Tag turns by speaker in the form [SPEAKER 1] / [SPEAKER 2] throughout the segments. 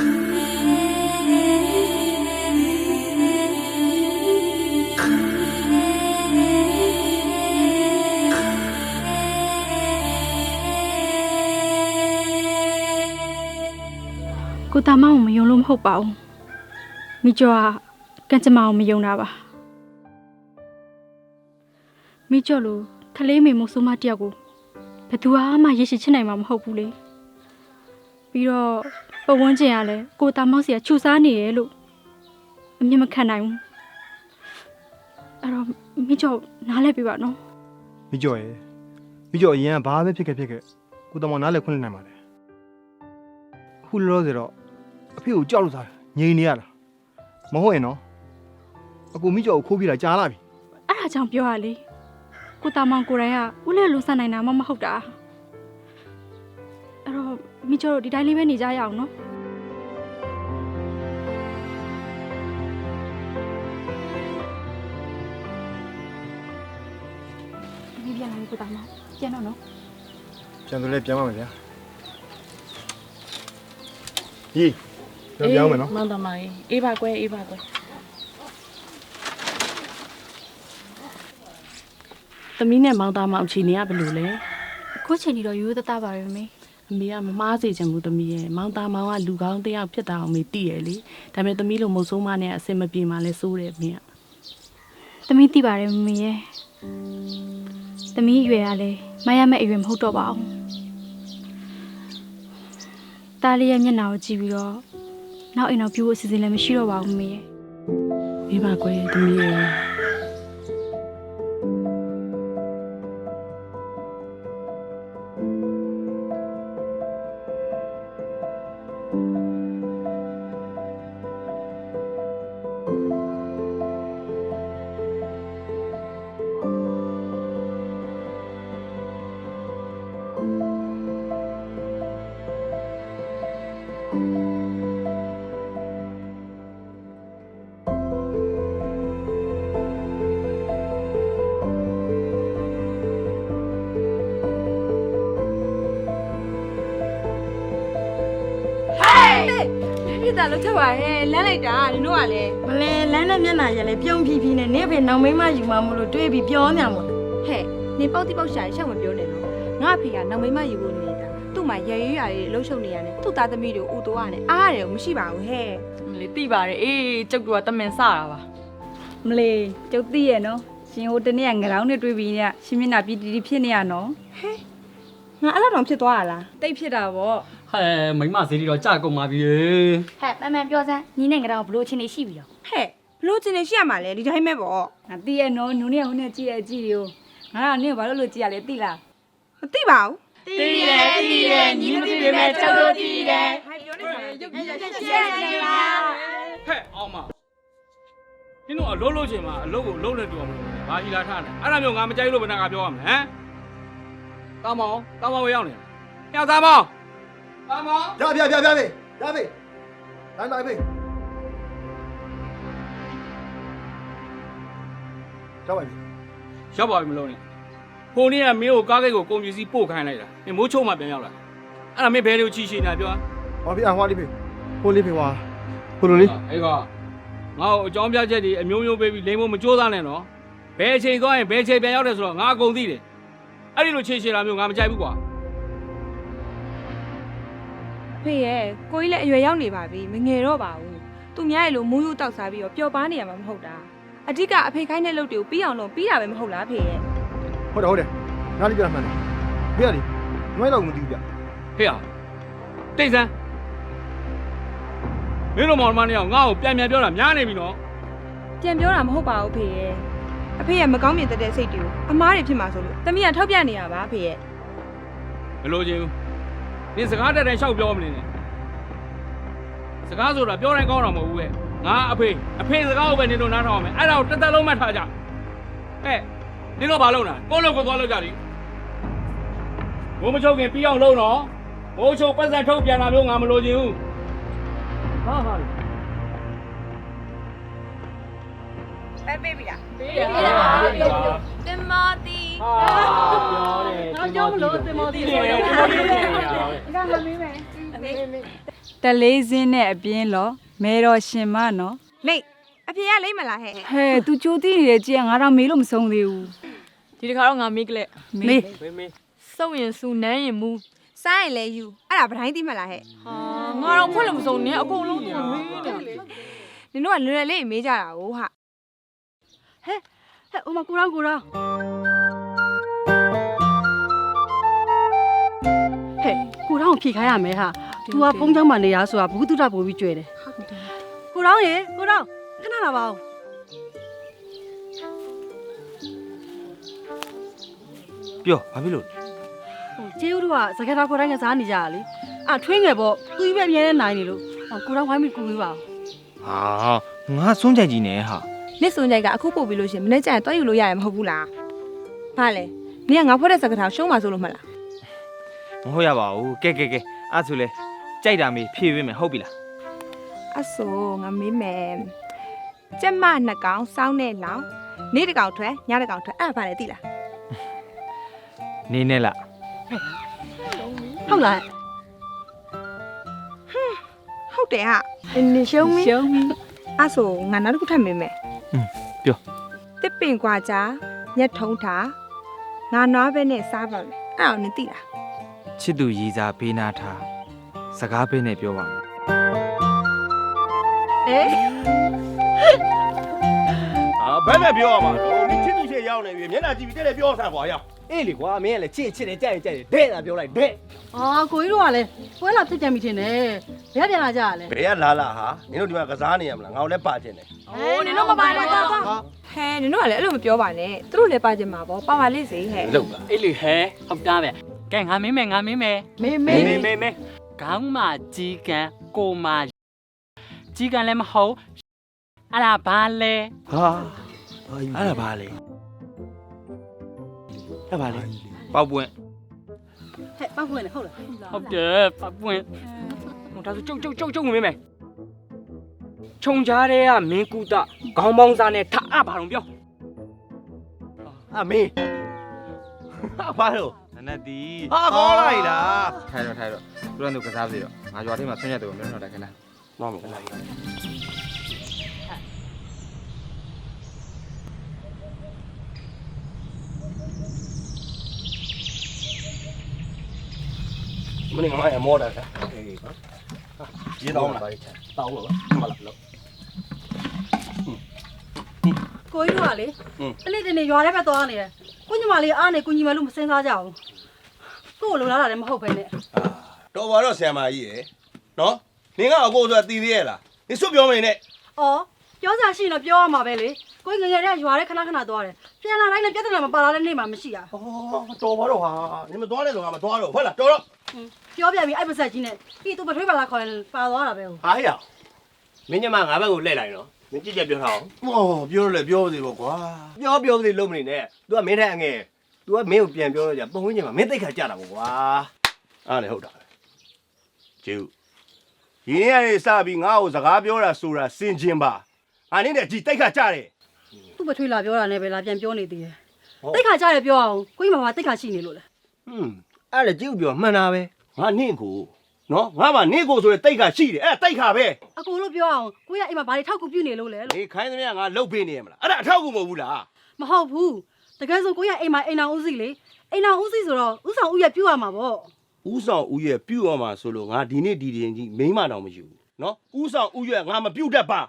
[SPEAKER 1] ကိုတာမောင်ကိုမယုံလို့မဟုတ်ပါဘူးမိကျော်ကကံကြမ္မာကိုမယုံတာပါမိကျော်လိုခလေးမေမို့ဆိုမတယောက်ကိုဘယ်သူမှရရှိချင်နိုင်မှာမဟုတ်ဘူးလေပြီးတော့ ပဝန်းကျင်ကလည်းကိုတာမောင်စီကခြူစားနေရလို့အမြင်မခံနိုင်ဘူးအဲ့တော့မိကျော်နားလဲပြပါနော်
[SPEAKER 2] မိကျော်ရယ်မိကျော်အရင်ကဘာပဲဖြစ်ခဲ့ဖြစ်ခဲ့ကိုတမောင်နားလည်းခွင့်လွှတ်နိုင်ပါလေအခုလောလောဆယ်တော့အဖေကိုကြောက်လို့စားငြိမ်နေရတာမဟုတ်ရင်နော်အကူမိကျော်ကိုခိုးပြတာကြားလာပြီ
[SPEAKER 1] အဲ့ဒါကြောင့်ပြောရလေကိုတာမောင်ကိုယ်တိုင်ကဦးလေးလုံဆန်နိုင်တာမှမဟုတ်တာအဲ့တော့မိ ကျော်တို့ဒီတိုင်းလေးပဲနေကြရအောင်နော်ဒီပြန်လာပြီကိုတာမောင်ပြန်တော့နော်
[SPEAKER 2] ပြန်ဆိုလဲပြန်ပါမယ်ဗျာဒီပြန်ပြောင်းမယ်နော်
[SPEAKER 3] မောင်တမကြီးအေးပါကွယ်အေးပါကွယ်သမီးနဲ့မောင်သားမောင်ချီနေရဘယ်လိုလဲ
[SPEAKER 1] အခုချိန်ဒီတော့ရိုးရိုးသားသားပါပဲမေ
[SPEAKER 3] အမေကမမားစေချင်ဘူးသမီးရဲ့မောင်သားမောင်ကလူကောင်းတစ်ယောက်ဖြစ်တာအောင်မေသိရလေဒါပေမဲ့သမီးလိုမုတ်ဆိုးမနဲ့အဆင်မပြေမှလဲစိုးတယ်အမေက
[SPEAKER 1] သမီးသိပါတယ်မမေရဲ့သမီးအရွယ်ကလည်းမရမယ့်အရွယ်မဟုတ်တော့ပါဘူးတားလေးရဲ့မျက်နှာကိုကြည့်ပြီးတော့နောက်အိမ်တော့ပြူဖို့အစီအစဉ်လည်းမရှိတော့ပါဘူးမမေရဲ့
[SPEAKER 3] အေးပါကွယ်သမီးရဲ့
[SPEAKER 4] ပြတာလို့ချက်ပါဟဲ့လမ်းလိုက်တာနင်တို့ကလည်း
[SPEAKER 5] မလဲလမ်းနဲ့မျက်နှာရလဲပြုံးဖြီးဖြီးနဲ့နေဖေနောက်မိမယူမှာမလို့တွေးပြီးပြောနေမှာ
[SPEAKER 4] ဟဲ့နင်ပေါက်တိပေါက်ရှာရှောက်မပြောနဲ့နော်ငါအဖေကနောက်မိမယူဖို့နေတာသူ့မှာရရရွရရေးလှုပ်ရှုပ်နေရတယ်သူ့သားသမီးတွေကိုဥတိုးရတယ်အားရတယ်မရှိပါဘူးဟဲ့
[SPEAKER 6] မလေးတိပါတယ်အေးကျုပ်တို့ကတမင်စတာပါ
[SPEAKER 7] မလေးကျုပ်သိရဲ့နော်ရှင်ဟိုတနေ့ကငရောင်းနဲ့တွေ့ပြီးညရှင်မျက်နှာပြည်တီတီဖြစ်နေရနော်
[SPEAKER 4] ငါအဲ့လောက်တောင်ဖြစ်သွားရလား
[SPEAKER 7] တိတ်ဖြစ်တာဗော
[SPEAKER 6] ဟဲ့မိမဈေးတွေတော့ကြာကုန်ပါပြီ
[SPEAKER 1] ဟဲ့မန်မှန်ပြောစမ်းညီနဲ့ငါတော့ဘလို့ချင်းနေရှိပြီရော
[SPEAKER 4] ဟဲ့ဘလို့ကျင်နေရှိရမှာလဲဒီတိုင်းပဲပေါ့
[SPEAKER 7] ငါသိရဲ့နော်နုံနဲ့ဟိုနဲ့ကြည့်ရဲ့ကြည့်ရောငါကနင့်ကိုဘာလို့လို့ကြည့်ရလဲသိလား
[SPEAKER 4] မသိပါဘူး
[SPEAKER 5] တီးတယ်တီးတယ်ညီမတီးပေမဲ့ကျောက်တို့တီးတယ်
[SPEAKER 4] ဟဲ့ပြောနေတယ်ရုပ်ကြီး
[SPEAKER 5] ကျဲနေလား
[SPEAKER 8] ဟဲ့အောင်မင်းတို့အလုံးလုံးချင်မှာအလုံးကိုလုံးနဲ့တူအောင်မလုပ်နဲ့ဘာကြီးလာထားနေအဲ့ဒါမျိုးငါမကြိုက်လို့ဘယ်နဲ့ကပြောရမလဲဟမ်တာမောင်တာမောင်ဝရောက်နေညတာမောင် တာမောင်
[SPEAKER 2] ရပြပြပြပြရပြီတိုင်းတိုင်းပြီကြောက်ပါပြီ
[SPEAKER 8] ရောက်ပါပြီမလို့နဲ့ဟိုနေ့ကမင်းကိုကားကိတ်ကိုကုန်ပစ္စည်းပို့ခိုင်းလိုက်တာမင်းမိုးချုံမှပြန်ရောက်လာအဲ့ဒါမင်းဘယ်လိုချီရှိနေတာပြော
[SPEAKER 2] ဟောပြဟွာလေးပြီဟိုလေးပြီဟွာဟိုလိုလေး
[SPEAKER 8] အေးကငါ့ကိုအကြောင်းပြချက်တွေအမျိုးမျိုးပေးပြီးလိမ့်ဖို့မကြိုးစားနဲ့နော်ဘယ်အချိန်သွားရင်ဘယ်အချိန်ပြန်ရောက်တယ်ဆိုတော့ငါအကုန်သိတယ်အဲ့ဒီလိုချေချေတာမျိုးငါမကြိုက်ဘူးကွာ
[SPEAKER 4] အ ဖေရဲ့ကိုကြီးလည်းအရွယ်ရောက်နေပါပြီမငယ်တော့ပါဘူးသူများရဲ့လိုမူးယူတောက်စားပြီးတော့ပျော်ပါနေရမှာမဟုတ်တာအဓိကအဖေခိုင်းတဲ့လုပ်တွေကိုပြီးအောင်လုပ်ပြီးတာပဲမဟုတ်လားအဖေရဲ့
[SPEAKER 2] ဟုတ်တယ်ဟုတ်တယ်နားလေးပြမှန်တယ်ပြရလေမွေးတော့မသိဘူးဗျ
[SPEAKER 8] ဟေ့ဟာတိတ်ဆန်းမင်းတို့မောင်မနေအောင်ငါ့ကိုပြန်ပြန်ပြောတာများနေပြီနော်
[SPEAKER 4] ပြန်ပြောတာမဟုတ်ပါဘူးအဖေရဲ့အဖေရဲ့မကောင်းမြင်တတ်တဲ့စိတ်တွေကိုအမားတွေဖြစ်မှာဆိုလို့တမီးကထောက်ပြနေရပါအဖေရဲ့
[SPEAKER 8] မလို့ချင်းဘူး ဒီစကားတက်တဲ့ရှောက်ပြောမနေနဲ့စကားဆိုတာပြောတိုင်းကောင်းတာမဟုတ်ဘူးပဲငါအဖေအဖေစကားကိုပဲနင်တို့နားထောင်အောင်မယ်အဲ့ဒါကိုတစ်သက်လုံးမှတ်ထားကြဟဲ့နင်တို့ဘာလုပ်နေတာကိုယ့်လုပ်ကိုသွားလုပ်ကြလိဘိုးမချုပ်ခင်ပြီးအောင်လုပ်တော့ဘိုးချုပ်ပတ်စံထုတ်ပြန်တာမျိုးငါမလို့ချင်းဘူးဟာဟာ
[SPEAKER 4] ပဲပေးပြီလား
[SPEAKER 8] ပေးရပါပြီ
[SPEAKER 4] တင်မတီ
[SPEAKER 8] ဟာပြောတယ်
[SPEAKER 5] ငါပြော
[SPEAKER 9] မလို့တင်မောသေးတယ်
[SPEAKER 10] တလေးစင်းနဲ့အပြင်းလောမဲတော်ရှင်မနော်
[SPEAKER 4] လိတ်အဖေကလိမ့်မလားဟဲ့
[SPEAKER 10] ဟဲ့ तू ကြိုးသိနေတဲ့ကြည့်ငါတော့မေးလို့မဆုံးသေးဘူး
[SPEAKER 6] ဒီတစ်ခါတော့ငါမေးကလေး
[SPEAKER 10] မေး
[SPEAKER 6] စုပ်ရင်စူနန်းရင်မူ
[SPEAKER 4] စားရင်လဲယူအဲ့ဒါဗတိုင်းသိမလားဟဲ့
[SPEAKER 6] ဟာငါတော့ဖွင့်လို့မစုံနဲ့အကုန်လုံးသူမေးနေ
[SPEAKER 4] နင်တို့ကလွယ်လွယ်လေးမေးကြတာကိုဟာ
[SPEAKER 11] ဟဲ့ဟိုမှာကိုရောကိုရော ဟဲ့ကိုရောကိုဖြေခိုင်းရမယ်ဟာ तू ကဖုန်းချောင်းမှာနေရဆိုတာဘူးတုဒပို့ပြီးကြွယ်တယ်ကိုရောရေကိုရောခဏလာပါဦး
[SPEAKER 12] ပြောဘာဖြစ်လို့လဲ
[SPEAKER 11] ဟိုကျေးဦးတို့ကစကားတော်ခေါ်တိုင်းကစားနေကြတာလေအာထွင်းငယ်ပေါ့သူကြီးပဲအမြဲတမ်းနိုင်နေလို့ဟောကိုရောဝိုင်းပြီးကူပေးပါဦး
[SPEAKER 12] ဟာငါစွန့်ကြိုက်ကြီးနေဟာ
[SPEAKER 4] နစ်စုံကြိုက်ကအခုပို့ပြီးလို့ရှရင်မနေ့ကျရင်တွားယူလို့ရတယ်မဟုတ်ဘူးလားဘာလဲနင်ကငါဖွဲ့တဲ့စကားထောင်ရှုံးပါဆိုလို့မလား
[SPEAKER 12] မဟုတ်ရပါဘူးကဲကဲကဲအဲ့ဆိုလဲကြိုက်တာမေးဖြည့်ပေးမယ်ဟုတ်ပြီလား
[SPEAKER 4] အဆိုငါမေးမယ်ကျက်မနှစ်ကောင်စောင်းတဲ့လောင်နေ့တစ်ကောင်ထွက်ညတစ်ကောင်ထွက်အဲ့ဒါဘာလဲသိလား
[SPEAKER 12] နေနဲ့လား
[SPEAKER 11] ဟုတ်လား
[SPEAKER 4] ဟုတ်တယ်ဟာ
[SPEAKER 10] နင်ရှုံးမီရှုံးမီ
[SPEAKER 4] အဲ့ဆိုငါနောက်တစ်ခုထပ်မေးမယ်
[SPEAKER 12] อืมပြော
[SPEAKER 4] တစ်ပင်ကွာကြညက်ထုံးတာငါနွားပဲနဲ့စားပါမယ်အဲ့ဒါကိုနင်သိလား
[SPEAKER 12] ချစ်သူရည်စားဘေးနာထားစကားပေးနဲ့ပြောပါမယ်
[SPEAKER 11] အေး
[SPEAKER 13] အာဘယ်နဲ့ပြောရမှာတော့မင်းချစ်သူချစ်ရောက်နေပြီမျက်နှာကြည့်ပြီးတဲ့တဲ့ပြောဆန်ကွာရောက်
[SPEAKER 14] အေးလေကွာမင်းကလည်းချစ်ချစ်တယ်ကြိုက်ရင်ကြိုက်တယ်တဲ့တာပြောလိုက်တဲ့
[SPEAKER 11] အာကိုကြီးတို့ကလည်းပွဲလာပြစ်ကြမိထင်တယ်ဘယ်ကပြန်လာကြရလဲ
[SPEAKER 13] ဘယ်ကလာလာဟာမင်းတို့ဒီမှာကစားနေရမလားငါတို့လည်းပါခြင်းတယ်
[SPEAKER 4] အိုးနင်တို့မပါနဲ့တော့ဟဲနင်တို့ကလည်းအဲ့လိုမပြောပါနဲ့သူတို့လည်းပါကြမှာပေါ့ပါပါလေးစေဟဲ့
[SPEAKER 13] လောက်ပါ
[SPEAKER 6] အေးလေဟဲဟုတ်တာပဲ ကဲငါမင်းမယ်ငါမင်းမယ်
[SPEAKER 10] မေးမေး
[SPEAKER 6] မေးမေးမေးခေါင်းမှာကြီးကန်ကိုမှာကြီးကန်လည်းမဟုတ်အဲ့ဒါဘာလဲ
[SPEAKER 13] ဟာအဲ့ဒါဘာလဲအဲ့ဘာလဲ
[SPEAKER 12] ပေါက်ပွင့်
[SPEAKER 11] ဟဲ့ပောက်ခွင့်လေဟုတ်လား
[SPEAKER 6] ဟုတ်တယ်ပပွင့်ဟိုဒါဆိုကျုပ်ကျုပ်ကျုပ်ကျုပ်မင်းမယ်ခြုံကြားတဲ့ကမင်းကူတာခေါင်းပေါင်းစားနဲ့ထအဘာလုံးပြော
[SPEAKER 13] အမင်းဟာဘာလို့
[SPEAKER 12] နနက်တီ
[SPEAKER 13] ဟာခေါ်လိုက်လား
[SPEAKER 12] ထိုင်တော့ထိုင်တော့သူတို့ကစားစီတော့ငါရွာထဲမှာဆွညက်တယ်မင်းတို့တော့ခဏ
[SPEAKER 13] မမလားမင်းငါမမောတာကအေးပါရေတောင်းလားတောင်းလို့ပါမလားလို့
[SPEAKER 11] ကိုကြီးတို့ကလေ
[SPEAKER 13] อืม
[SPEAKER 11] တနေ့တနေ့ရွာထဲပဲသွားနေတယ်ကိုညီမလေးအားနေကိုညီမလို့မစင်စားကြအော င်ကို့ကိုလုံလာတာလည်းမဟုတ်ပဲနဲ့
[SPEAKER 13] တော်ပါတော့ဆရာမကြီးရယ်နော်နင်ကအကိုဆိုတာတည်သေးရဲ့လားနင်စွတ်ပြောမနေနဲ့
[SPEAKER 11] အော်ပြောစားရှိရင်တော့ပြောရမှာပဲလေကိုကြီးငယ်ငယ်တည်းကရွာထဲခဏခဏသွားတယ်ပြန်လာတိုင်းလည်းပြဿနာမပါလာတဲ့နေ့မှမရှိတာ
[SPEAKER 13] 哦，တော်ပါတော့ဟာနင်မသွားတဲ့တော့ငါမသွားတော့ဟုတ်လားတော်တော့
[SPEAKER 11] ပြောပြပြီးအဲ့ပါဆက်ကြီးနဲ့ပြီးသူပထွေးပါလာခေါ်ရင်ပါသွားတာပဲဟုတ်
[SPEAKER 14] ဟာရမင်းညမငါဘက်ကိုလှည့်လိုက်နော်မင်းကြည့်ကြပြောထားအောင်
[SPEAKER 13] ဟောပြောလို့လေပြောသေးပေါ့ကွာ
[SPEAKER 14] ပြောပြောသေးလုံးမနေနဲ့ तू ကမင်းထက်အငယ် तू ကမင်းကိုပြန်ပြောလို့ကြပုံဝင်းချင်မှာမင်းသိခါကြတာပေါ့ကွာ
[SPEAKER 13] အားလည်းဟုတ်တာပဲကျေဦးရင်းရည်စပြီးငါ့ကိုစကားပြောတာဆိုတာစင်ကျင်ပါငါနင်းတဲ့ကြည်တိတ်ခါကြတယ်
[SPEAKER 11] သူ့ပထွေးလာပြောတာနဲ့ပဲလာပြန်ပြောနေသေးတယ်တိတ်ခါကြတယ်ပြောအောင်ကိုကြီးမမတိတ်ခါရှိနေလို့လေ
[SPEAKER 14] ဟွန်းအဲ့ဒါကြည့်ပြောမှန်တာပဲ
[SPEAKER 13] ငါနင့်ကိုနော်ငါမှနင့်ကိုဆိုတဲ့တိတ်ခါရှိတယ်အဲ့ဒါတိတ်ခါပဲ
[SPEAKER 11] အကိုလို့ပြောအောင်ကိုကြီးကအိမ်မှာဘာတွေထောက်ကူပြုနေလို့လဲလို့
[SPEAKER 13] နေခိုင်းသမျှငါလှုပ်ပေးနေရမလားအဲ့ဒါအထောက်ကူမဟုတ်ဘူးလား
[SPEAKER 11] မဟုတ်ဘူး တကယ်ဆိုကိုကြီးကအိမ်မှာအိမ်အောင်ဦးစီလေအိမ်အောင်ဦးစီဆိုတော့ဥဆောင်ဦးရပြုတ်ရမှာပေါ့
[SPEAKER 13] ဥဆောင်ဦးရဲ့ပြုတ်ရမှာဆိုလို့ငါဒီနေ့ဒီ दिन ကြီးမိမတော်မယူဘူးနော်ဥဆောင်ဦးရဲ့ငါမပြုတ်တတ်ပါ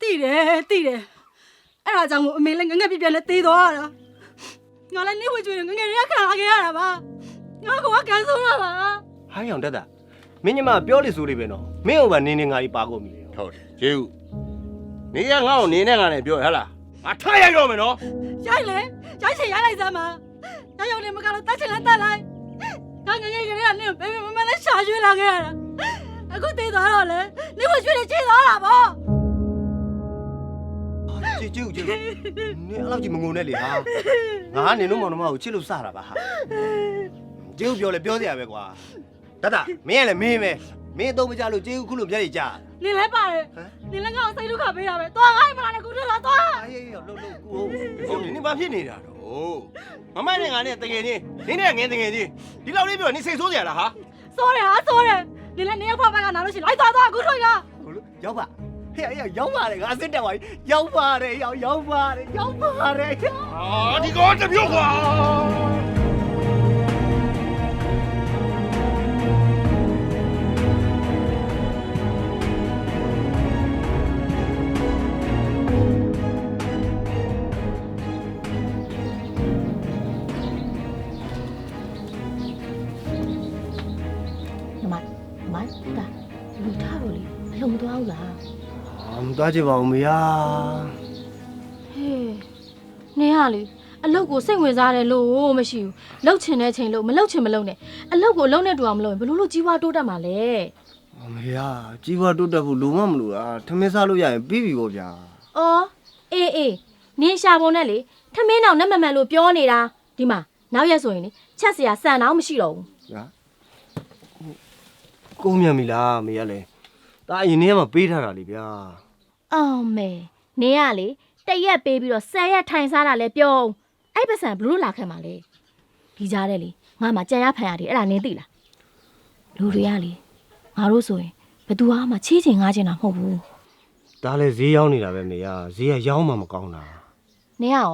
[SPEAKER 11] တိတယ်တိတယ်အဲ့ဒါကြောင့်မို့အမေလည်းငငယ်ပြပြနဲ့သေးသွားတာငါလည်းနေဝကျွေးငငယ်ရခါခဲ့ရတာပါငါကကန်ဆိုးတာပါ
[SPEAKER 14] ဟိုင်းအောင်တက်တာမင်းညမပြောလိဆိုလေးပဲနော်မင်းဟိုကနေနေငါကြီးပါကုန်ပြီလေ
[SPEAKER 13] ဟုတ်တယ်ကျေဦးနေရငါ့ကိုနေနဲ့ငါနဲ့ပြောရဟလား ငါထားရိုက်တော့မယ်နော်
[SPEAKER 11] ရိုက်လေရိုက်ချင်ရိုက်လိုက်စမ်းပါရရောက်နေမကတော့တတ်ချင်လည်းတတ်လိုက်ငါငငယ်ကလေးကနေဘယ်မမနဲ့ရှာရွှေးလာခဲ့ရတာအခုသေးသွားတော့လေနေဝကျွေးနေချေသွားတာပေါ့
[SPEAKER 14] ကြည့်ကြည့်ကြည့်နင်အဲ့လောက်ကြီးမငုံနဲ့လေဟာငါကနေလို့မောင်နှမကိုချစ်လို့စတာပါဟာကျေဦးပြောလဲပြောစရာပဲကွာတတမင်းကလည်းမင်းပဲမင်းအတော့မကြလို့ကျေဦးခုလိုမျက်ရည်ကြာ
[SPEAKER 11] နေလဲပါတယ် နေလဲငါ့ကိုစိတ်ဒုက္ခပေးတာပဲသွားငါ့မလာနဲ့ကူထွက်လာသွား
[SPEAKER 14] အေးလှုပ်လှုပ်ကို
[SPEAKER 13] ဟုတ်တယ်နင်ဘာဖြစ်နေတာတော့
[SPEAKER 14] မမနဲ့ငါနဲ့တကယ်ချင်းနင်းနဲ့ငင်းတကယ်ချင်းဒီလောက်လေးပြောနေစိတ်ဆိုးကြရလားဟာ
[SPEAKER 10] စိုးတယ်ဟာစိုးတယ်နင်လည်းနေရောက်ဖက်ဖက်ကနားလို့ရှိရင်လိုက်သွားသွားအခုထွက်ရ
[SPEAKER 14] ဟုတ်လို့ရောက်ပါဟဲ့အေးရောက်ပါတယ်ငါစစ်တက်ပါပြီရောက်ပါတယ်ရောက်ရောက်ပါတယ်ရောက်ပါတယ်
[SPEAKER 13] အာဒီကောင်တစ်ပြုတ်ခွာ
[SPEAKER 10] သွား
[SPEAKER 14] ချင်ပါဘူးမေယာ
[SPEAKER 10] ဟေးနင်ဟာလေအလုတ်ကိုစိတ်ဝင်စားတယ်လို့မရှိဘူးလှုပ်ချင်တဲ့ချိန်လို့မလှုပ်ချင်မလှုပ်နဲ့အလုတ်ကိုအလုံးနဲ့တူအောင်မလုပ်ရင်ဘလို့လို့ကြီးပွားတိုးတက်မှာလဲ
[SPEAKER 14] မေယာကြီးပွားတိုးတက်ဖို့လိုမမလို့လားထမင်းစားလို့ရရင်ပြီးပြီပေါ့ဗျာ
[SPEAKER 10] အော်အေးအေးနင်ရှာပုံနဲ့လေထမင်းအောင်နဲ့မမှန်လို့ပြောနေတာဒီမှာနောက်ရက်ဆိုရင်လေချက်စရာစံတော့မရှိတော့ဘူး
[SPEAKER 14] ဗျာကိုမြတ်မီလားမေယာလဲဒါအရင်နေ့ကမှပေးထားတာလေဗျာ
[SPEAKER 10] အောင်မဲနင်ကလေတရက်ပေးပြီးတော့ဆယ်ရက်ထိုင်စားတာလဲပြောအောင်အဲ့ပစံဘလို့လာခဲ့မှာလဲဒီကြားတဲ့လေငါမှကြံရဖန်ရတယ်အဲ့ဒါနင်သိလားလူတွေကလေငါတို့ဆိုရင်ဘသူမှချီးချင်ငားချင်တာမဟုတ်ဘူး
[SPEAKER 14] ဒါလည်းဈေးရောက်နေတာပဲမေယာဈေးကရောင်းမှမကောင်းတာ
[SPEAKER 10] နင်ကရော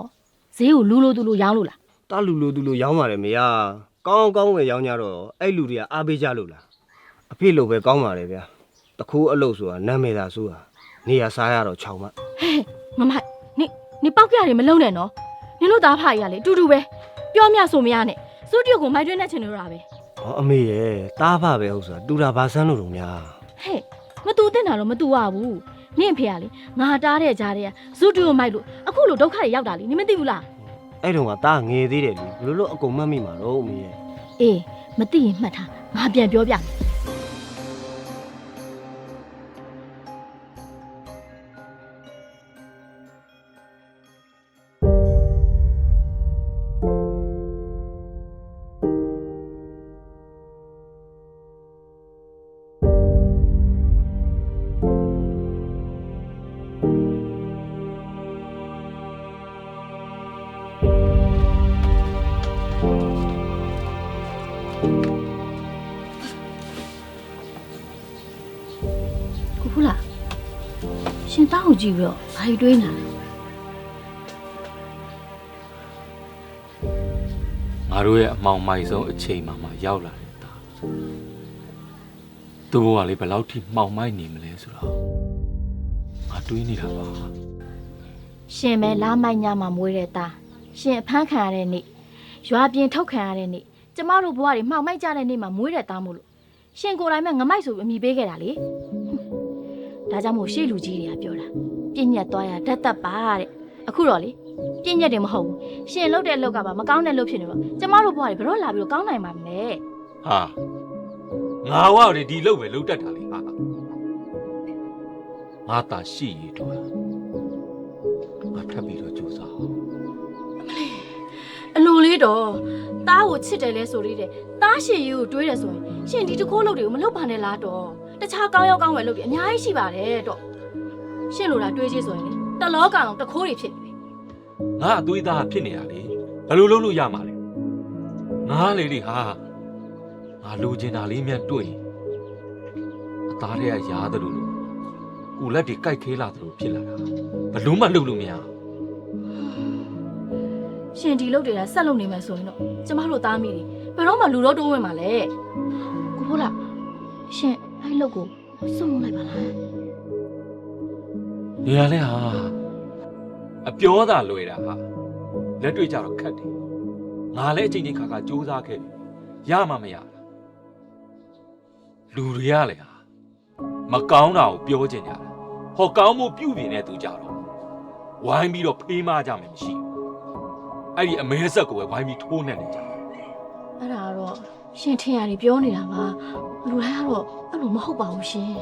[SPEAKER 10] ဈေးကိုလူလိုသူလိုရောင်းလို့လား
[SPEAKER 14] တာလူလူသူလူရောင်းပါတယ်မေယာကောင်းကောင်းဝယ်ရောင်းကြတော့အဲ့လူတွေကအားပေးကြလို့လားအဖေလိုပဲကောင်းပါတယ်ဗျာတခိုးအလုပ်ဆိုတာနာမည်သာဆိုတာ နေရစားရတော့ခြောက်မ
[SPEAKER 10] ဟဲ့မမနင်နင်ပောက်ကြရတယ်မလုံးနဲ့နော်နင်တို့သားဖာကြီးကလေတူတူပဲပြောမြဆိုမရနဲ့စိုးတရုတ်ကိုမိုက်တွင်းနဲ့ချင်လို့ရပဲ
[SPEAKER 14] ဟောအမေရဲ့တားဖပဲဟုတ်ဆိုတာတူတာဘာဆန်းလို့တော့များ
[SPEAKER 10] ဟဲ့မတူတဲ့တာတော့မတူရဘူးနင့်ဖေကလေငါတားတဲ့ကြားတဲ့ကဇူတူကိုမိုက်လို့အခုလိုဒုက္ခတွေရောက်တာလေနင်မသိဘူးလား
[SPEAKER 14] အဲ့တုန်းကတားငယ်သေးတယ်လူဘယ်လိုလို့အကုန်မှတ်မိမှာတော့အမေရဲ့
[SPEAKER 10] အေးမသိရင်မှတ်ထားငါပြန်ပြောပြမယ် က်ကိုကြည့်ပြီးတော့ဘာကြီးတွေးနေတာလဲ
[SPEAKER 15] ငါတို့ရဲ့အမောင်မိုက်ဆုံးအချိန်မှမှရောက်လာတယ်တာသူဘဝလေးဘယ်လောက်ထိမှောင်မိုက်နေမလဲဆိုတော့ငါတွေးနေတာပါ
[SPEAKER 10] ရှင်ပဲလာမိုက်ညမှာမွေးတဲ့သားရှင်အဖမ်းခံရတဲ့နေ့ရွာပြင်ထုတ်ခံရတဲ့နေ့ကျမတို့ဘဝတွေမှောင်မိုက်ကြတဲ့နေ့မှာမွေးတဲ့သားမို့လို့ရှင်ကိုယ်တိုင်မဲ့ငမိုက်ဆိုပြီးအမိပေးခဲ့တာလေဟွန်းဒါကြောင့်မို့ရှေ့လူကြီးတွေကပြောတာ ပြည့်ညက်သွားရဓာတ်သက်ပါတဲ့အခုတော့လေပြည့်ညက်တယ်မဟုတ်ဘူးရှင်လှုပ်တဲ့လှုပ်ကပါမကောင်းတဲ့လှုပ်ဖြစ်နေတော့ကျမတို့ဘဝတွေဘယ်တော့လာပြီးတော့ကောင်းနိုင်မှာမလဲ
[SPEAKER 15] ဟာငါဝရဒီလောက်ပဲလှုပ်တတ်တာလေဟာငါတာရှိရတော့ငါထပ်ပြီးတော့ကြိုးစားအောင်
[SPEAKER 10] အလိုလေးတော့တားကိုချစ်တယ်လဲဆိုလေးတယ်တားရှင်ကြီးကိုတွေးတယ်ဆိုရင်ရှင်ဒီတခိုးလုပ်တွေကိုမလုပ်ပါနဲ့လားတော့တခြားကောင်းရောက်ကောင်းဝယ်လုပ်တွေအများကြီးရှိပါတယ်တော့ ရှင်လိုတာတွေးချစ်ဆိုရင်လေတလောကလုံးတခိုးတွေဖြစ်နေပြီ
[SPEAKER 15] ငါအသွေးသားဖြစ်နေတာလေဘယ်လိုလုပ်လို့ရမှာလဲငါလေလေဟာငါလူကျင်တာလေးမြတ်တွေ့ရင်အသားတွေကရားတယ်လို့လို့ကိုလက်တွေကြိုက်ခဲလာတယ်လို့ဖြစ်လာတာဘလို့မှလုပ်လို့မရဘူး
[SPEAKER 10] ရှင်ဒီလုပ်တွေကဆက်လုပ်နေမှဆိုရင်တော့ကျမတို့သားမိတွေဘယ်တော့မှလူတော့တိုးဝင်မှာလဲကိုဖိုးလားရှင်အဲ့လုပ်ကိုစုံလိုက်ပါလား
[SPEAKER 15] နေရလဲဟာအပြောသာလွယ်တာဟာလက်တွေ့ကြတော့ခက်တယ်ငါလည်းအချိန်ချင်းခါခါစူးစမ်းခဲ့တယ်ရမှမရတာလူတွေကလည်းဟာမကောင်းတာကိုပြောကြင်ကြတာဟောကောင်းမှုပြုပြင်တဲ့သူကြတော့ဝိုင်းပြီးတော့ဖေးမကြမယ်မရှိဘူးအဲ့ဒီအမဲဆက်ကိုပဲဝိုင်းပြီးထိုးနှက်နေကြတယ်
[SPEAKER 10] အဲ့ဒါကတော့ရှင်ထင်ရတယ်ပြောနေတာပါလူတိုင်းကတော့အဲ့လိုမဟုတ်ပါဘူးရှင်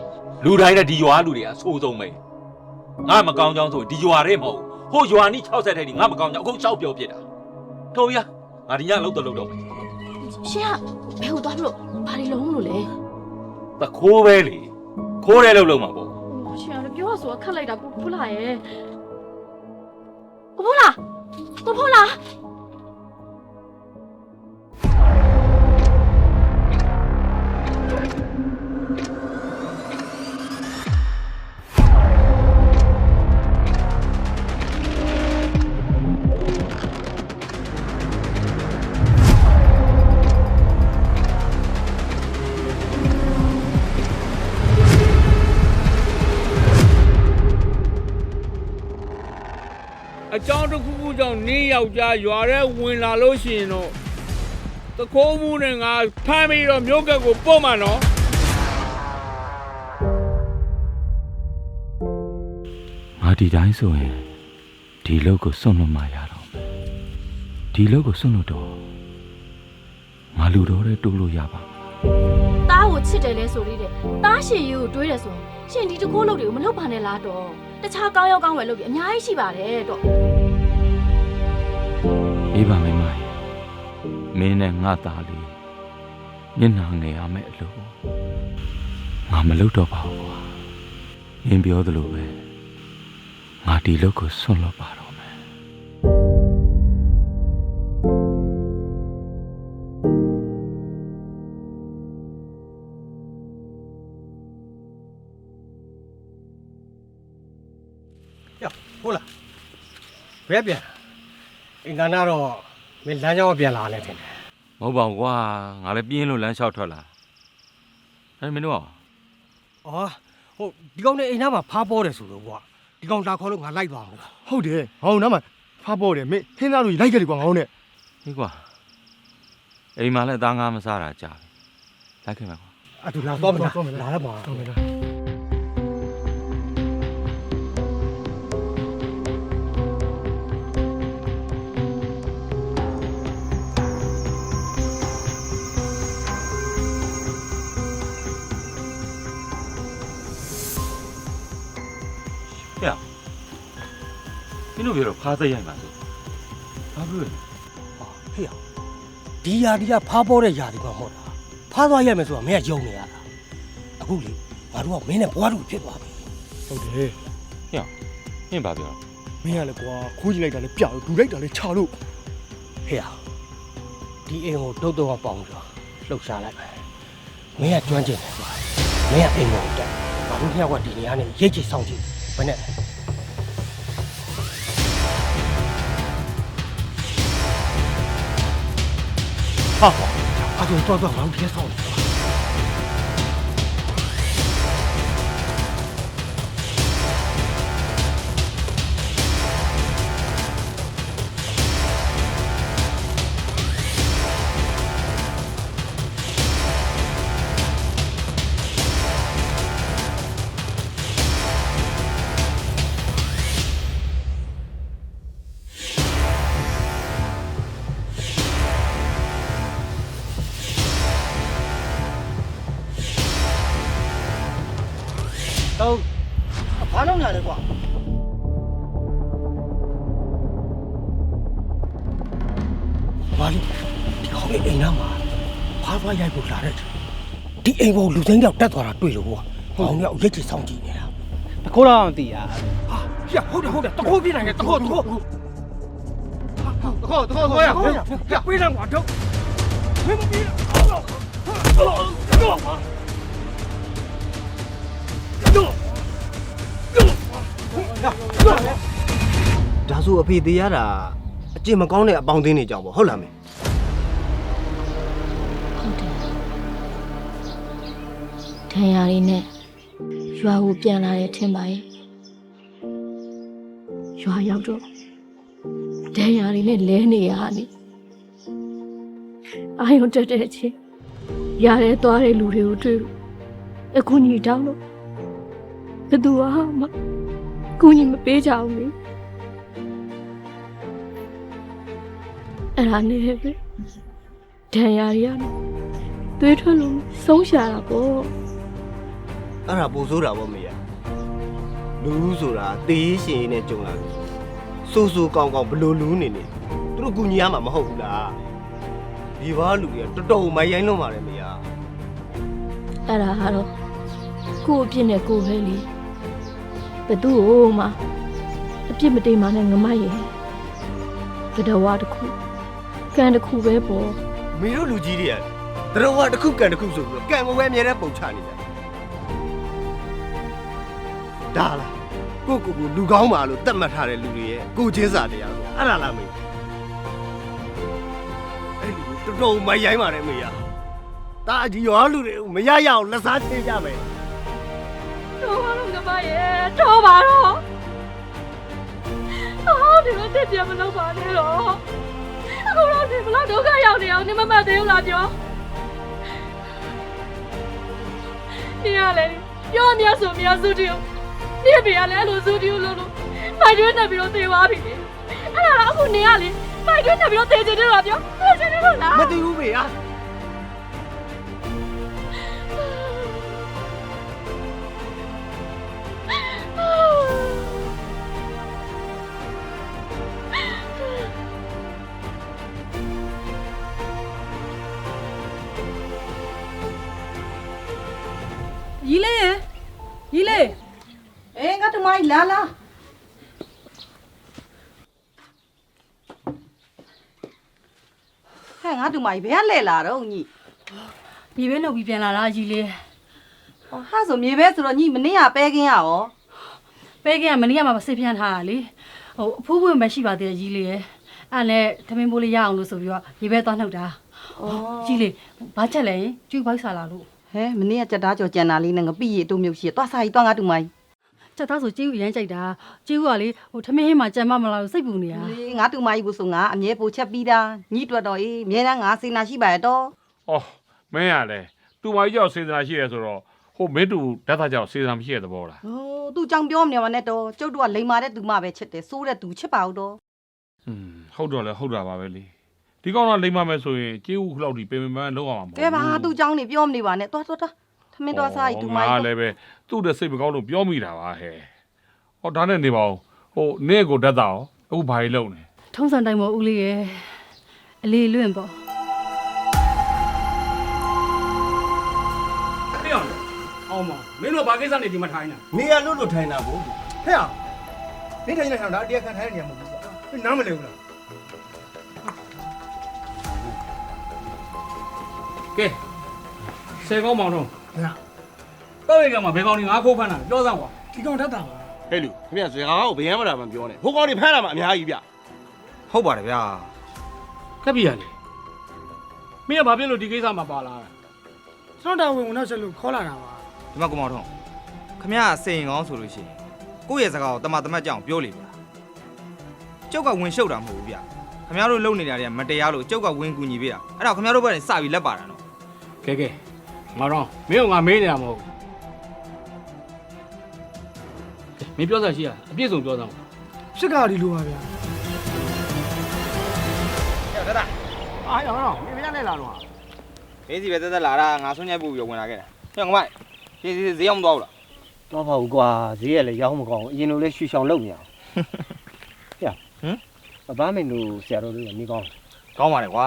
[SPEAKER 15] လူတိုင်းနဲ့ဒီရွာလူတွေကအဆိုးဆုံးပဲ ငါမကောင်းကြောင်းဆိုဒီရွာထဲမဟုတ်ဘူးဟိုရွာနီး60တဲ့ဒီငါမကောင်းကြောင်းအခုရှောက်ပြောပြစ်တာထုံရငါဒီညလုံးတော့လုံးတော့မယ်
[SPEAKER 10] ရှင်ကဘယ်ကိုသွားပြီးတော့ဘာတွေလုံးလို့လဲ
[SPEAKER 15] တခိုးပဲလေခိုးတယ်လို့လုံးမှာပေါ့
[SPEAKER 10] ရှင်ကပြောရဆိုခက်လိုက်တာကိုဖိုးလာရဲ့ကိုဖိုးလာကိုဖိုးလာ
[SPEAKER 8] နင်းယောက်ျားရွာထဲဝင်လာလို့ရှိရင်တော့တခိုးမှုနဲ့ငါဖမ်းပြီးတော့မြို့ကက်ကိုပို့မှာနော်
[SPEAKER 15] ငါဒီတိုင်းဆိုရင်ဒီလောက်ကိုစွန့်လွတ်မှရတော့မယ်ဒီလောက်ကိုစွန့်လွတ်တော့ငါလူတော်တဲ့တိုးလို့ရပါမယ်
[SPEAKER 10] တားကိုချစ်တယ်လဲဆိုလေးတဲ့တားရှည်ရိုးကိုတွေးတယ်ဆိုရင်ရှင်ဒီတကိုးလုပ်တွေကိုမလုပ်ပါနဲ့လားတော့တခြားကောင်းရောက်ကောင်းဝယ်လုပ်တွေအများကြီးရှိပါတယ်တော့
[SPEAKER 15] အေးပါမယ်မရေမင်းနဲ့ငါသားလေးမျက်နှာငယ်ရမယ်အလို့ငါမလုပ်တော့ပါဘူးကွာမင်းပြောသလိုပဲငါဒီလောက်ကိုစွန့်လွတ်ပါတော့မယ်
[SPEAKER 16] ဟုတ်လားဘယ်ပြန် အင်္ဂါနာတော့မင်းလမ်းကြောင်းပြန်လာလဲထင်တယ်
[SPEAKER 15] မဟုတ်ပါဘူးကွာငါလည်းပြင်းလို့လမ်းလျှောက်ထွက်လာအဲ့မင်းတို့က
[SPEAKER 16] အော်ဟုတ်ဒီကောင်နဲ့အိမ်သားမှာဖားပေါ်တယ်ဆိုတော့ကွာဒီကောင်လာခေါ်လို့ငါလိုက်သွားအောင်
[SPEAKER 2] ဟုတ်တယ်ဟောင်းနားမှာဖားပေါ်တယ်မင်းဟင်းသားလူကြီးလိုက်ကြတယ်ကွာငေါင်းနဲ့
[SPEAKER 15] ဟေးကွာအိမ်မှာလည်းအသားငါမစားတာကြာပြီလိုက်ခဲ့မယ်ကွာ
[SPEAKER 16] အဲ့ဒါလာတော့မလားလာတော့ပါ
[SPEAKER 2] ဟုတ်မ
[SPEAKER 15] င်းတို့ပြောတော့ဖားသက်ရိုက်မှာဆိုဘာဖြစ်လဲ
[SPEAKER 16] ဟေ့ရဒီယာဒီကဖားပေါ်တဲ့ယာဒီကမဟုတ်လားဖားသွားရမယ်ဆိုတာမင်းကယုံနေရတာအခုလေငါတို့ကမင်းနဲ့ဘွားတို့ဖြစ်သွားပြီ
[SPEAKER 2] ဟုတ်တယ်
[SPEAKER 15] မင်းဘာပြော
[SPEAKER 2] မင်းကလည်းကွာခိုးကြည့်လိုက်တာလည်းပြလို့ဒူလိုက်တာလည်းခြာလို့
[SPEAKER 16] ဟေ့ရဒီအိမ်ကိုတုတ်တော့ပေါင်းကြောလှုပ်ရှားလိုက်မယ်မင်းကကျွမ်းကျင်တယ်ကွာမင်းကအိမ်ကိုတက်ငါတို့နှစ်ယောက်ကဒီနေရာနဲ့ရိတ်ချစ်ဆောင်ကြည့်ဘယ်နဲ့ ဟာအဲ့ဒါတော့တော့ငါတို့ပြဆောင်တ ဘာလို့ဒီကောင်လေးအိမ်နာမှာဖားဖားရိုက်ဖို့လာတဲ့ဒီအိမ်ပေါ်လူစိမ်းကြောက်တက်သွားတာတွေ့လို့ကွာဟောင်းရောက်ရိတ်ချစ်ဆောင်ကြည့်နေတာ
[SPEAKER 17] တခိုးတော့မသိရ
[SPEAKER 16] ဟာပြဟုတ်တယ်ဟုတ်တယ်တခိုးပြနိုင်တယ်တခိုးတခိုး
[SPEAKER 2] တခေါက်တခေါက်သွားရ
[SPEAKER 16] ပြပေးတယ်ကွာတော့မင်းမပြီး
[SPEAKER 14] ဒါဆိုအဖေသေးရတာ အကျင့်မကောင်းတဲ့အပေါင်းအသင်းတွေကြောင့်ပေါ့ဟုတ်လားမေ
[SPEAKER 10] ဟုတ်တယ်ဒဏ်ရာတွေနဲ့ရွာကိုပြန်လာတဲ့ထင်ပါရဲ့ရွာရောက်တော့ဒဏ်ရာတွေနဲ့လဲနေရဟာနေအာယုံတက်တဲ့အချင်းရရဲသွားတဲ့လူတွေကိုတွေ့လို့အခုညီတောင်းလို့ဘယ်သူမှကူညီမပေးကြဘူးလေ အဲ့ဒါနဲ့ပဲဒဏ်ရာတွေကနေသွေးထွက်လို့ဆုံးရှာတာပေါ့
[SPEAKER 14] အဲ့ဒါပို့ဆိုးတာပေါ့မေရလူဆိုတာတေးရှင်နဲ့ကြုံလာတယ်စူစူကောင်းကောင်းဘလို့လူနေနေသူတို့ကူညီရမှာမဟုတ်ဘူးလားဒီဘာလူတွေကတော်တော်မိုင်းရိုင်းလွန်ပါတယ်မေရ
[SPEAKER 10] အဲ့ဒါကတော့ကို့အပြစ်နဲ့ကိုယ်ပဲလေဘယ်သူ့ဟိုမှအပြစ်မတိမ်မနဲ့ငမရဲ့ကတဝါတစ်ခု ကံတစ်ခုပဲပေါ့
[SPEAKER 14] မေတို့လူကြီးတွေကတတော်ကတစ်ခုကန်တစ်ခုဆိုပြီးတော့ကန်မဝဲအမြဲတမ်းပုံချနေကြဒါလားကိုကိုကိုလူကောင်းပါလို့တတ်မှတ်ထားတဲ့လူတွေရဲ့ကိုချင်းစာတရားဆိုအဲ့ဒါလားမေအဲ့လူကိုတော်တော်မိုင်းရိုင်းပါတယ်မေရတာအကြီးရောလူတွေမရရအောင်လက်စားချေကြမယ်
[SPEAKER 10] တော့ပါတော့ငမရဲ့တော့ပါတော့အော်ဒီလိုတက်ပြမလုပ်ပါနဲ့တော့ အခုတော့ဒီဘလောက်ဒုက္ခရောက်နေအောင်နေမမှတ်သေးဘူးလားပြောဒီရလေပြောအများဆိုအများစုတူဒီပြရလဲအဲ့လိုစုတူလို့လို့မိုက်တွင်းတက်ပြီးတော့သေသွားပြီအဲ့ဒါတော့အခုနေရလေမိုက်တွင်းတက်ပြီးတော့သေချင်တယ်လားပြောသေချင်တယ်လို့လား
[SPEAKER 14] မတည်ဘူးဖေဟာ
[SPEAKER 9] ရီလေးအေးငါတမိုင်းလာလာဟဲ့ငါတမိုင်းဘယ်ကလဲလာတော့ညီ
[SPEAKER 11] ဒီပဲလောက်ပြီးပြန်လာတာကြီးလေး
[SPEAKER 9] ဟောဟာဆိုမြေပဲဆိုတော့ညီမနေ့ကပဲခင်းရရော
[SPEAKER 11] ပဲကမနေ့ကမှစစ်ပြန်ထားတာလေဟိုအဖိုးဖွင့်မရှိပါသေးတယ်ကြီးလေးရဲ့အဲ့နဲ့သမင်းပိုးလေးရအောင်လို့ဆိုပြီးတော့ဒီပဲသွားနှုတ်တာကြီးလေးဘာချက်လဲကျွေးပိုက်စားလာလို့
[SPEAKER 9] ဟဲ့မနေ့ကကြက်သားကြော်ကြံတာလေးနဲ့ငပိရီအတုံးမြုပ်ရှိရသွားစားရီသွားငါတမိုင်း
[SPEAKER 11] ချက်သားဆိုကျေးဦးရမ်းကြိုက်တာကျေးဦးကလေဟိုထမင်းဟင်းမှာကြံမမလားလို့စိတ်ပူနေတာ
[SPEAKER 9] လေငါတူမကြီးဘူးဆိုငါအမြဲပိုချက်ပြီးတာညီတွက်တော့အေးအမြဲတမ်းငါစေနာရှိပါရဲ့တော့။
[SPEAKER 8] အော်မင်းရလေသူမကြီးကြောက်စေတနာရှိရဲဆိုတော့ဟိုမင်းတူဓာတ်သားကြောက်စေတနာမရှိရတဲ့ဘောလား
[SPEAKER 9] ဟိုသူ့ကြောင့်ပြောမနေပါနဲ့တော့ကျုပ်တို့ကလိန်မာတဲ့သူမပဲချစ်တယ်စိုးတဲ့သူချစ်ပါဦးတော့။
[SPEAKER 8] อืมဟုတ်တော့လေဟုတ်တာပါပဲလေ။ ဒီကောင်တော့လိမ့်မမယ်ဆိုရင်ကျေးဦးခလောက်ဒီပင်ပင်ပန်းလောက်အောင်မှာမဟုတ်
[SPEAKER 9] ကဲပါသူ့ကြောင့်နေပြောမနေပါနဲ့တွားတွားတွားထမင်းတွားစားရီတူမကြီး
[SPEAKER 8] ငါလည်းပဲသူ့တဲ့စိတ်မကောင်းလို့ပြောမိတာပါဟဲ့။ဟောဒါနဲ့နေပါဦး။ဟိုနေ့ကိုဓာတ်သားရောအခုဘာကြီးလုံနေ
[SPEAKER 11] ထုံးစံတိုင်းမဦးလေးရဲ့အလေးလွင့်ပေါ့။
[SPEAKER 8] ပြောင်းလေ။အောင်မမင်းတို့ဘာကိစ္စနေဒီမှာထိုင်နေ
[SPEAKER 14] နေရလွတ်လွတ်ထိုင်တာကို
[SPEAKER 18] ဟဲ့အောင်မင်းထိုင်နေထိုင်တာတရားခံထိုင်နေရမှာမဟုတ်ဘူးကွာမင်းနားမလဲဘူးလား။
[SPEAKER 8] ကဲဆယ်ကောင်းမောင်တော့တော့ရကမှာဘယ်ကောင်ဒီငါခိုးဖမ်းတာလဲပြောစမ်းကွာ
[SPEAKER 18] ဒီကောင်ထပ်တာပါ
[SPEAKER 13] ဟဲ့လူခင်ဗျာစကားကိုဘယ်ရမတာမှပြောနေဟိုကောင်တွေဖမ်းလာမှအများကြီးဗျ
[SPEAKER 12] ဟုတ်ပါတယ်ဗျာ။
[SPEAKER 8] ကပ်ပြီရလေ။မင်းကဘာဖြစ်လို့ဒီကိစ္စမှာပါလာတာ
[SPEAKER 18] ကျွန်တော်တာဝန်ဝင်တော့ချက်လို့ခေါ်လာတာပါ
[SPEAKER 12] ဒီမှာကိုမောင်ထုံးခမရစိန်ကောင်းဆိုလို့ရှိရင်ကိုယ့်ရဲ့စကားကိုတမတမတ်ကြအောင်ပြောလေဗျာကျုပ်ကဝင်ရှုပ်တာမဟုတ်ဘူးဗျာခမရတို့လုံနေတာတွေကမတရားလို့ကျုပ်ကဝင်ကူညီပေးတာအဲ့ဒါခမရတို့ဘက်ကနေစပြီးလက်ပါတာနော်။
[SPEAKER 8] ကဲကဲငါတော့မင်းကငါမေးနေတာမဟုတ်ဘူး။မင်းပြောစားရှိရအပြည့်စုံပြောစမ်းကွာ
[SPEAKER 18] ဖြစ်ကဒီလိုပါဗျာ
[SPEAKER 12] ဟဲ့ဒါဒါ။
[SPEAKER 13] အားရအောင်မင်းမရနဲ့လာတော့
[SPEAKER 12] မေးစီပဲတက်တက်လာတာငါဆွညက်ဖို့ပြီးဝင်လာခဲ့တာဟဲ့ငမိုက်ဒီစီဈေးအောင်မသွားဘူးလား
[SPEAKER 14] တော့ပါဘူးကွာဈေးရလည်းရောင်းမကောင်းအရင်လိုလဲရွှေချောင်လုပ်နေအောင်ဟဲ့ဟမ်အဘမင်းတို့ဆရာတော်တို့ကနေကောင်း
[SPEAKER 12] ကောင်းပါလေကွာ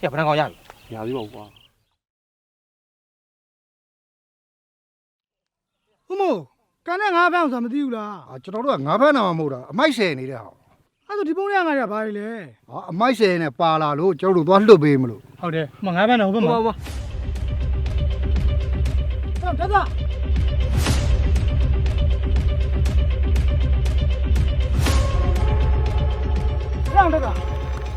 [SPEAKER 12] ဟဲ့ဘယ်နှကောင်ရပြီ။
[SPEAKER 13] ညာပြီးပါကွာ
[SPEAKER 18] ဟုတ်မို့ကန်နဲ့ငါးဖမ်းဆိုတာမသိဘူးလား
[SPEAKER 19] အာကျွန်တော်တို့ကငါးဖက်နာမှာမဟုတ်တာအမိုက်ဆယ်နေတဲ့ဟာ
[SPEAKER 18] အဲ့ဒါဒီပုံတွေကငါရဘာလဲလဲ
[SPEAKER 19] ဟာအမိုက်ဆယ်နဲ့ပါလာလို့ကျွန်တော်တို့သွားလွတ်ပေးမလို့
[SPEAKER 18] ဟုတ်တယ်မငါးဖမ်းတာဟုတ်ပါမလားဟုတ်တတ်တာရောင်းတတ်တာ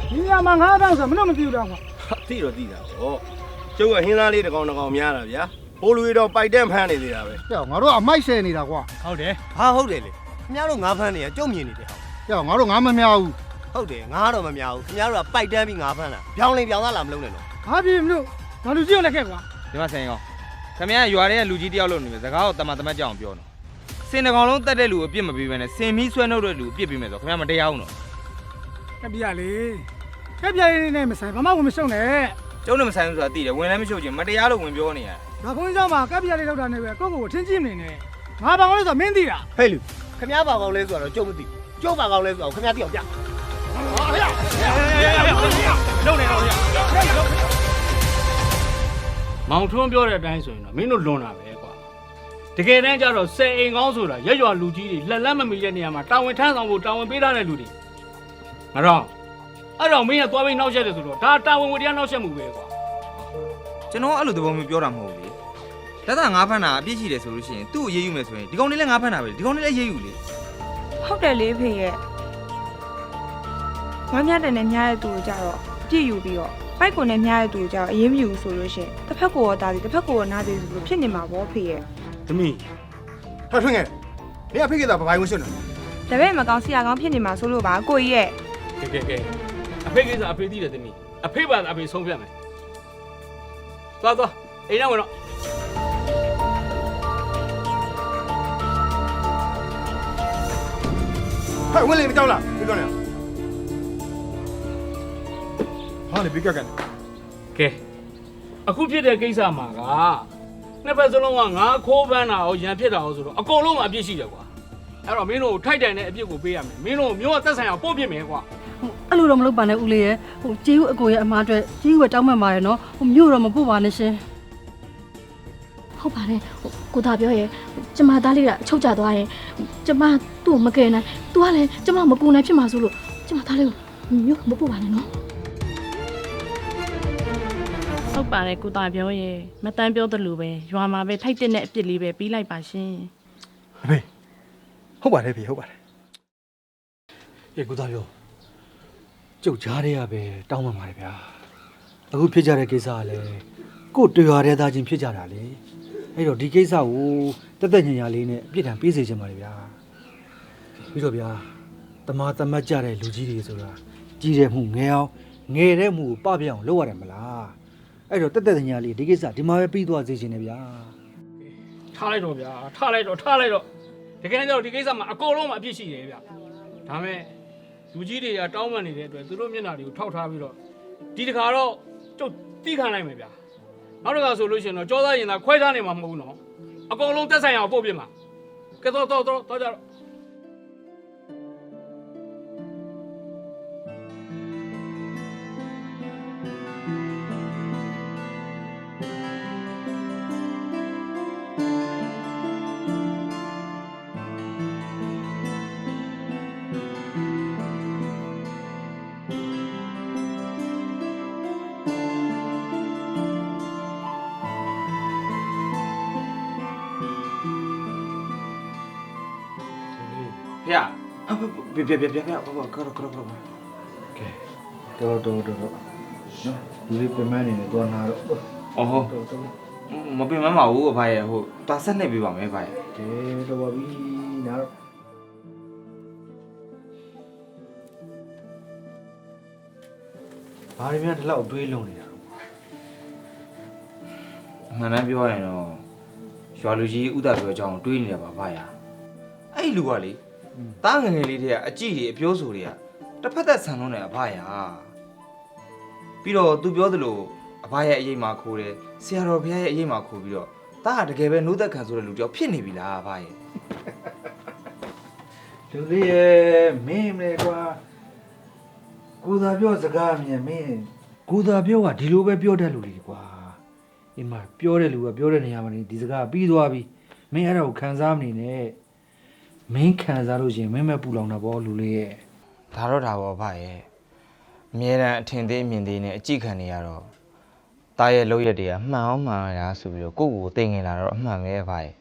[SPEAKER 18] ဒီညမှာငါးဖမ်းဆိုတာမလို့မသိဘူးလား ကွာ။
[SPEAKER 13] သိတော့သိတာဟော။ကျုပ်ကဟင်းသားလေးတစ်ကောင်တစ်ကောင်များတာဗျာ။ဟိုလူတွေတော့ပိုက်တဲ့ဖမ်းနေသေးတာပဲ
[SPEAKER 19] ကြောက်ငါတို့ကအမိုက်ဆယ်နေတာကွာ
[SPEAKER 18] ဟုတ်တယ်
[SPEAKER 14] ဟာဟုတ်တယ်လေခင်ဗျားတို့ငါးဖမ်းနေရကြုံမြင်နေတယ်ဟာ
[SPEAKER 19] ကြောက်ငါတို့ငါမများဘူး
[SPEAKER 14] ဟုတ်တယ်ငါတော့မများဘူးခင်ဗျားတို့ကပိုက်တန်းပြီးငါးဖမ်းတာပြောင်းလင်ပြောင်းသားလာမလုပ်နဲ့တော့
[SPEAKER 18] ဘာဖြစ်မလို့ငါလူကြီးကိုလည်းခဲ့ကွာ
[SPEAKER 12] ဒီမှာဆိုင်ကောင်းခမရရွာထဲကလူကြီးတယောက်လို့နေမယ်စကားကိုတမတမတ်ကြအောင်ပြောနော်စင်တကောင်လုံးတက်တဲ့လူကိုအပြစ်မပေးဘဲနဲ့စင်မီးဆွဲနှုတ်တဲ့လူကိုအပြစ်ပေးမယ်ဆိုတော့ခမရမတရားဘူးနော်
[SPEAKER 18] ကပ်ပြရလေ ကပ်ပြရနေနဲ့မဆိုင်ဘာမှဝင်မရှုံနဲ့
[SPEAKER 12] ကျုံးနဲ့မဆိုင်ဘူးဆိုတာသိတယ်ဝင်လည်းမရှုပ်ချင်မတရားလို့ဝင်ပြောနေရတယ်
[SPEAKER 18] ဒါဘုန်းကြီးเจ้าမှာကပ်ပြရလေးလောက်တာနေပဲကိုယ့်ကိုယ်ကိုထင်းကြည့်နေနေငါဘာကောင်းလဲဆိုတော့မင်းသိတာ
[SPEAKER 14] ဟဲ့လူခင်ဗျားပါကောင်းလဲဆိုတော့ကြုံမသိကျုပ်ပါကောင်းလဲဆိုတော့ခင်ဗျားသိအောင်ပြ
[SPEAKER 8] ။မောင်ထွန်းပြောတဲ့အတိုင်းဆိုရင်တော့မင်းတို့လွန်တာပဲကွာ။တကယ်တမ်းကျတော့ဆယ်အိမ်ကောင်းဆိုတာရက်ရွာလူကြီးတွေလက်လက်မမီတဲ့နေရာမှာတာဝန်ထမ်းဆောင်ဖို့တာဝန်ပေးထားတဲ့လူတွေ။ငါတော့ အဲ့တော့မင်းကသွားပြီးနှောက်ရက်တယ်ဆိုတော့ဒါတာဝန်ဝတ္တရားနှောက်ရက်မှုပဲကွာ
[SPEAKER 12] ကျွန်တော်အဲ့လိုသဘောမျိုးပြောတာမဟုတ်ဘူးလေဒါသာငါးဖမ်းတာအပြစ်ရှိတယ်ဆိုလို့ရှိရင်သူ့ကိုရေးယူမယ်ဆိုရင်ဒီကောင်လေးလည်းငါးဖမ်းတာပဲဒီကောင်လေးလည်းရေးယူလေ
[SPEAKER 4] ဟုတ်တယ်လေဖေရဲ့ငါမြတ်တယ်နဲ့မြားတဲ့သူကိုကြတော့အပြည့်ယူပြီးတော့ပိုက်ကွန်နဲ့မြားတဲ့သူကိုကြတော့အရေးမယူဘူးဆိုလို့ရှရင်တစ်ဖက်ကိုရောတားသည်တစ်ဖက်ကိုရောနားသည်ဆိုလို့ဖြစ်နေမှာပေါ့ဖေရဲ့
[SPEAKER 18] သမီးထွက်ထွင်းခဲ့နေအဖေကသာဘဘိုင်းဝင်ရှုံနေ
[SPEAKER 4] တပည့်မကောင်းဆရာကောင်းဖြစ်နေမှာဆိုလို့ပါကိုကြီးရဲ့
[SPEAKER 8] ကဲကဲကဲ အဖေကိစ္စအဖေသိတယ်သမီးအဖေပါအဖေဆုံးဖြတ်မယ်သွားသွားအိမ်နောက်ဝင်တော့
[SPEAKER 20] ဟဲ့ဝင်လေမကြောက်လားပြောပြောနေဟာလေဘိကကန်
[SPEAKER 8] ကဲအခုဖြစ်တဲ့ကိစ္စမှာကနှစ်ဖက်စလုံးကငါခိုးပန်းတာရောရန်ဖြစ်တာရောဆိုတော့အကုန်လုံးအပြစ်ရှိတယ်ကွာအဲ့တော့မင်းတို့ထိုက်တိုင်တဲ့အပြစ်ကိုပေးရမယ်မင်းတို့မျိုးကသက်ဆိုင်အောင်ပို့ပြစ်မယ်ကွာ
[SPEAKER 3] အဲ့လိုတော့မလုပ်ပါနဲ့ဦးလေးရဲ့ဟိုကျေးဦးအကိုရဲ့အမားအတွက်ကျေးဦးကတောင်းပန်ပါတယ်နော်ဟိုမြို့တော့မပို့ပါနဲ့ရှင်
[SPEAKER 10] ဟုတ်ပါတယ်ဟိုကိုသားပြောရဲ့ကျမသားလေးကအချုပ်ကျသွားရင်ကျမသူ့ကိုမကယ်နိုင်။ तू ကလည်းကျမမကူနိုင်ဖြစ်မှာဆိုလို့ကျမသားလေးကိုမျိုးမပို့ပါနဲ့နော်
[SPEAKER 2] ဟုတ်ပါတယ်ကိုသားပြောရဲ့မတန်းပြောသလိုပဲရွာမှာပဲထိုက်တဲ့အပြစ်လေးပဲပြီးလိုက်ပါရှင်
[SPEAKER 20] အဖေဟုတ်ပါတယ်ဖေဟုတ်ပါတယ်အေးကိုသားပြော ကျုပ်ကြားရပဲတောင်းပန်ပါတယ်ဗျာအခုဖြစ်ကြတဲ့ကိစ္စကလည်းကို့တွေ့ရတဲ့သားချင်းဖြစ်ကြတာလေအဲ့တော့ဒီကိစ္စကိုတက်တက်ညင်ညာလေးနဲ့အပြစ်ဒဏ်ပေးစေချင်ပါတယ်ဗျာပြီးတော့ဗျာတမာတမတ်ကြတဲ့လူကြီးတွေဆိုတာကြီးတဲ့မှုငယ်အောင်ငယ်တဲ့မှုကိုပပြအောင်လုပ်ရတယ်မလားအဲ့တော့တက်တက်ညင်ညာလေးဒီကိစ္စဒီမှာပဲပြီးသွားစေချင်တယ်ဗျာ
[SPEAKER 8] ထားလိုက်တော့ဗျာထားလိုက်တော့ထားလိုက်တော့တကယ်တော့ဒီကိစ္စမှာအကုန်လုံးအပြစ်ရှိတယ်ဗျဒါမဲ့ လူကြီးတွေကတောင်းပန်နေတဲ့အတွက်သူတို့မျက်နှာတွေကိုထောက်ထားပြီးတော့ဒီတခါတော့ကျုပ်တီးခံလိုက်မယ်ဗျာနောက်တစ်ခါဆိုလို့ရှိရင်တော့ကြောသားရင်သာခွဲထားနေမှာမဟုတ်ဘူးနော်အကုန်လုံးတက်ဆိုင်အောင်ပို့ပြမှာကဲတော့တော့တော့တော့ကြတော့
[SPEAKER 12] ပြပြပြပြပြဘာဘာခရခရခရ
[SPEAKER 20] တော်တော်တော်တော်နော်ဒီလေးပြင်မနေနေတော့နာတော့
[SPEAKER 12] အော်ဟုတ်မပင်မမဘူးအဖေရဟိုတာဆက်နေပြပါမယ်အဖေရ
[SPEAKER 20] ကဲတော့ပါပြီနာတော့ဘာတွေများဒီလောက်တွေးလုံးနေတာ
[SPEAKER 12] အမှန်တမ်းပြောရရင်တော့ရွာလူကြီးဥဒပြောအကြောင်းတွေးနေရပါအဖေရအဲ့လူကလေ တားငယ်ငယ်လေးတွေကအကြည့်တွေအပြောဆိုတွေကတစ်ဖက်သက်ဆန်လုံးနေအဖေရပြီးတော့သူပြောသလိုအဖေရဲ့အရေးမှာခိုးတယ်ဆရာတော်ဘုရားရဲ့အရေးမှာခိုးပြီးတော့တားကတကယ်ပဲနှုတ်သက်ခံဆိုတဲ့လူတယောက်ဖြစ်နေပြီလားအဖေရ
[SPEAKER 20] လူလေးရဲ့မင်းမေကွာကိုသာပြောစကားမြင်မင်းကိုသာပြောကဒီလိုပဲပြောတတ်လူတွေကွာအင်းမပြောတဲ့လူကပြောတဲ့နေရာမှာနေဒီစကားပြီးသွားပြီမင်းအဲ့ဒါကိုခံစားမနေနဲ့ မင်းခံစားလို့ရှရင်မင်းမပူလောင်တာပေါ့လူလေးရဲ့
[SPEAKER 12] ဒါတော့ဒါပေါ့အဖရဲ့အမြဲတမ်းအထင်သေးအမြင်သေးနဲ့အကြည့်ခံနေရတော့တားရဲ့လောက်ရက်တွေကမှန်အောင်မှန်ရဆိုပြီးတော့ကိုယ့်ကိုယ်ကိုသိငင်လာတော့အမှန်ပဲအဖရဲ့